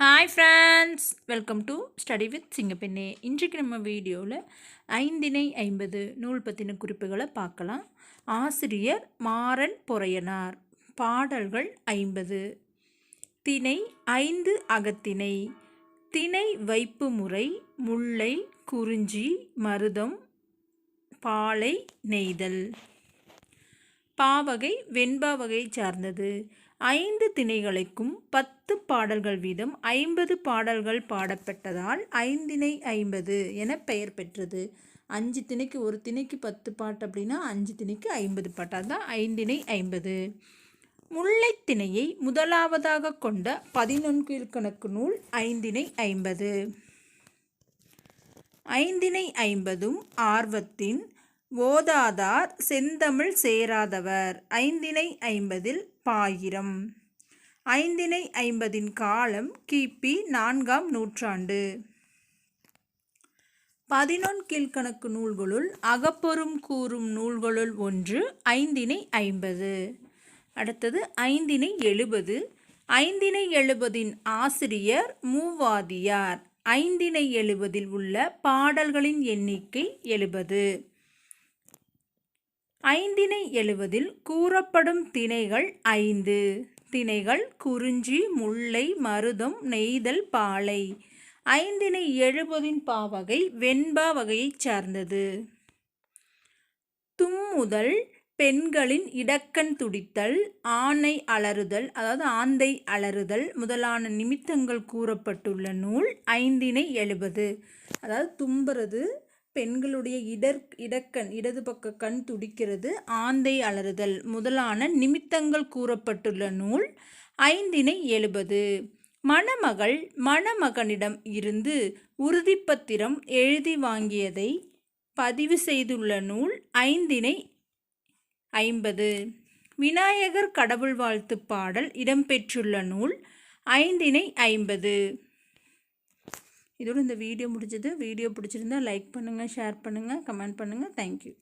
Hi friends welcome to study with சிங்கப்பெண்ணே இன்றைக்கு நம்ம வீடியோவில் ஐந்தினை ஐம்பது நூல் பற்றின குறிப்புகளை பார்க்கலாம். ஆசிரியர் மாறன் பொறையனார். பாடல்கள் ஐம்பது. திணை ஐந்து அகத்திணை. திணை வைப்பு முறை முல்லை குறிஞ்சி மருதம் பாலை நெய்தல். பாவகை வெண்பா வகை சார்ந்தது. ஐந்து திணைகளுக்கும் பத்து பாடல்கள் வீதம் ஐம்பது பாடல்கள் பாடப்பட்டதால் ஐந்திணை ஐம்பது என பெயர் பெற்றது. அஞ்சு திணைக்கு ஒரு திணைக்கு பத்து பாட்டு அப்படின்னா அஞ்சு திணைக்கு ஐம்பது பாட்டு. அதுதான் ஐந்திணை ஐம்பது. முல்லைத்திணையை முதலாவதாக கொண்ட பதினொன்கீழ்கணக்கு நூல் ஐந்திணை ஐம்பது. ஐந்திணை ஐம்பதும் ஆர்வத்தின் ஓதாதார் செந்தமிழ் சேராதவர். ஐந்தினை ஐம்பதில் பாயிரம். ஐந்தினை ஐம்பதின் காலம் கிபி நான்காம் நூற்றாண்டு. பதினொன் கீழ்கணக்கு நூல்களுள் அகப்பொரும் கூறும் நூல்களுள் ஒன்று ஐந்தினை ஐம்பது. அடுத்தது ஐந்தினை எழுபது. ஐந்தினை எழுபதின் ஆசிரியர் மூவாதியார். ஐந்தினை எழுபதில் உள்ள பாடல்களின் எண்ணிக்கை எழுபது. ஐந்தினை எழுவதில் கூறப்படும் திணைகள் ஐந்து. திணைகள் குறிஞ்சி முல்லை மருதம் நெய்தல் பாலை. ஐந்தினை எழுபதின் பாவகை வெண்பா வகையைச் சார்ந்தது. தும்முதல் பெண்களின் இடக்கண் துடித்தல் ஆணை அலறுதல் அதாவது ஆந்தை அலறுதல் முதலான நிமித்தங்கள் கூறப்பட்டுள்ள நூல் ஐந்தினை எழுபது. அதாவது தும்புறது பெண்களுடைய இடர் இடக்கண் இடது பக்க கண் துடிக்கிறது ஆந்தை அலறுதல் முதலான நிமித்தங்கள் கூறப்பட்டுள்ள நூல் ஐந்தினை எழுபது. மணமகள் மணமகனிடம் இருந்து உறுதிப்பத்திரம் எழுதி வாங்கியதை பதிவு செய்துள்ள நூல் ஐந்தினை ஐம்பது. விநாயகர் கடவுள் வாழ்த்து பாடல் இடம்பெற்றுள்ள நூல் ஐந்தினை ஐம்பது. இதோடு இந்த வீடியோ முடிஞ்சது. வீடியோ பிடிச்சிருந்தா லைக் பண்ணுங்கள் ஷேர் பண்ணுங்கள் கமெண்ட் பண்ணுங்கள் தேங்க்யூ